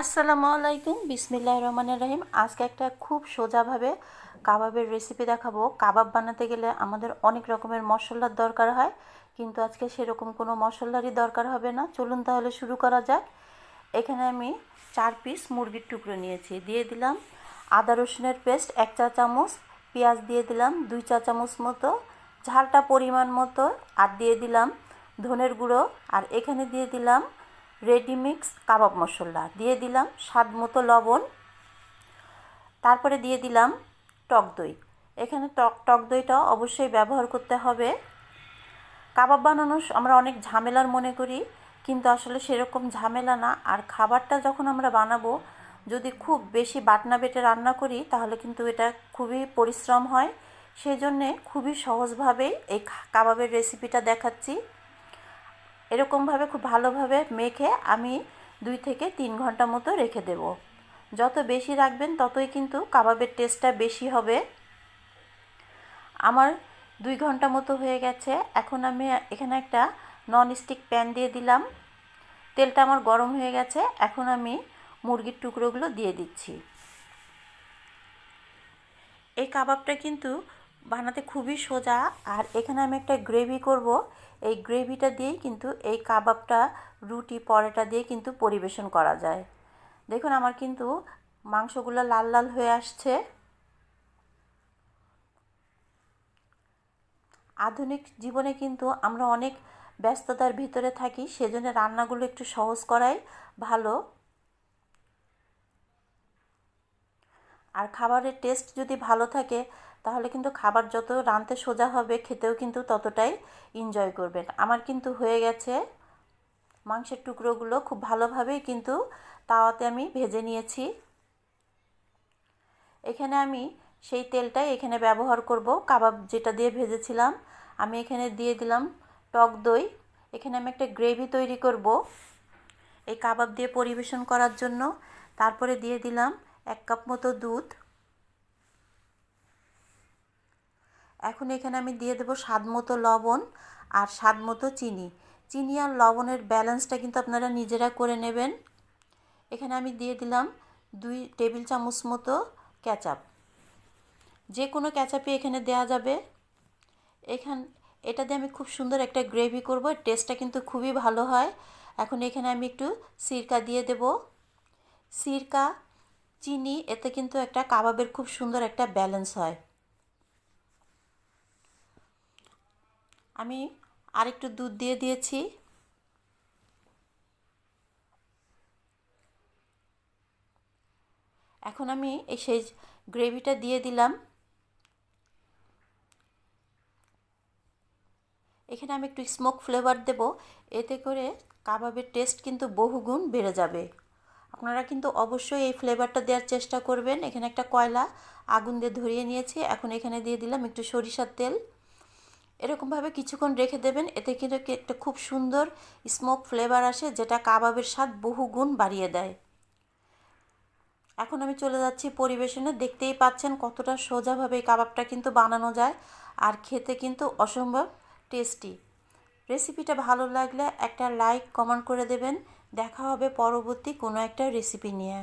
আসসালামু আলাইকুম বিসমিল্লাহ রহমানের রহিম। আজকে একটা খুব সোজাভাবে কাবাবের রেসিপি দেখাবো। কাবাব বানাতে গেলে আমাদের অনেক রকমের মশলার দরকার হয়, কিন্তু আজকে সেরকম কোনো মশলারই দরকার হবে না। চলুন তাহলে শুরু করা যাক। এখানে আমি চার পিস মুরগির টুকরো নিয়েছি। দিয়ে দিলাম আদা রসুনের পেস্ট এক চা চামচ, পেঁয়াজ দিয়ে দিলাম দুই চা চামচ মতো, ঝালটা পরিমাণ মতো, আর দিয়ে দিলাম ধনের গুঁড়ো। আর এখানে দিয়ে দিলাম রেডিমিক্স কাবাব মশলা। দিয়ে দিলাম স্বাদ মতো লবণ। তারপরে দিয়ে দিলাম টক দই। এখানে টক টক দইটা অবশ্যই ব্যবহার করতে হবে। কাবাব বানানো আমরা অনেক ঝামেলার মনে করি, কিন্তু আসলে সেরকম ঝামেলা না। আর খাবারটা যখন আমরা বানাবো, যদি খুব বেশি বাটনা বেটে রান্না করি, তাহলে কিন্তু এটা খুবই পরিশ্রম হয়। সেই জন্যে খুবই সহজভাবেই এই কাবাবের রেসিপিটা দেখাচ্ছি। এরকমভাবে খুব ভালোভাবে মেখে আমি দুই থেকে তিন ঘণ্টা মতো রেখে দেব। যত বেশি রাখবেন ততই কিন্তু কাবাবের টেস্টটা বেশি হবে। আমার দুই ঘণ্টা মতো হয়ে গেছে। এখন আমি এখানে একটা নন স্টিক প্যান দিয়ে দিলাম। তেলটা আমার গরম হয়ে গেছে। এখন আমি মুরগির টুকরোগুলো দিয়ে দিচ্ছি। এই কাবাবটা কিন্তু বানাতে খুবই সোজা। আর এখানে আমি একটা গ্রেভি করব। এই গ্রেভিটা দিয়েই কিন্তু এই কাবাবটা, রুটি, পরোটা দিয়ে কিন্তু পরিবেশন করা যায়। দেখুন আমার কিন্তু মাংসগুলো লাল লাল হয়ে আসছে। আধুনিক জীবনে কিন্তু আমরা অনেক ব্যস্ততার ভিতরে থাকি, সেজন্য রান্নাগুলো একটু সহজ করাই ভালো। আর খাবারের টেস্ট যদি ভালো থাকে তাহলে কিন্তু খাবার যত রাঁধতে সোজা হবে, খেতেও কিন্তু ততটাই এনজয় করবেন। আমার কিন্তু হয়ে গেছে। মাংসের টুকরোগুলো খুব ভালোভাবেই কিন্তু তাওয়াতে আমি ভেজে নিয়েছি। এখানে আমি সেই তেলটাই এখানে ব্যবহার করব। কাবাব যেটা দিয়ে ভেজেছিলাম, আমি এখানে দিয়ে দিলাম টক দই। এখানে আমি একটা গ্রেভি তৈরি করব এই কাবাব দিয়ে পরিবেশন করার জন্য। তারপরে দিয়ে দিলাম এক কাপ মতো দুধ। এখন এখানে আমি দিয়ে দেবো স্বাদ মতো লবণ আর স্বাদ মতো চিনি। চিনি আর লবণের ব্যালেন্সটা কিন্তু আপনারা নিজেরা করে নেবেন। এখানে আমি দিয়ে দিলাম দুই টেবিল চামচ মতো ক্যাচাপ যে কোনো ক্যাচাপই এখানে দেওয়া যাবে। এখান, এটা দিয়ে আমি খুব সুন্দর একটা গ্রেভি করব টেস্টটা কিন্তু খুবই ভালো হয়। এখন এখানে আমি একটু সিরকা দিয়ে দেব। সিরকা, চিনি, এতে কিন্তু একটা কাবাবের খুব সুন্দর একটা ব্যালেন্স হয়। আমি আরেকটু দুধ দিয়ে দিয়েছি। এখন আমি এই সেই গ্রেভিটা দিয়ে দিলাম। এখানে আমি একটু স্মোক ফ্লেভার দেব, এতে করে কাবাবের টেস্ট কিন্তু বহুগুণ বেড়ে যাবে। আপনারা কিন্তু অবশ্যই এই ফ্লেভারটা দেওয়ার চেষ্টা করবেন। এখানে একটা কয়লা আগুন দিয়ে ধরিয়ে নিয়েছি। এখন এখানে দিয়ে দিলাম একটু সরিষার তেল। এরকমভাবে কিছুক্ষণ রেখে দেবেন, এতে কিন্তু একটা খুব সুন্দর স্মোক ফ্লেভার আসে, যেটা কাবাবের স্বাদ বহু গুণ বাড়িয়ে দেয়। এখন আমি চলে যাচ্ছি পরিবেশনে, দেখতেই পাচ্ছেন কতটা সোজাভাবে এই কাবাবটা কিন্তু বানানো যায়, আর খেতে কিন্তু অসম্ভব টেস্টি রেসিপিটা ভালো লাগলে একটা লাইক কমেন্ট করে দেবেন। দেখা হবে পরবর্তী কোনো একটা রেসিপি নিয়ে।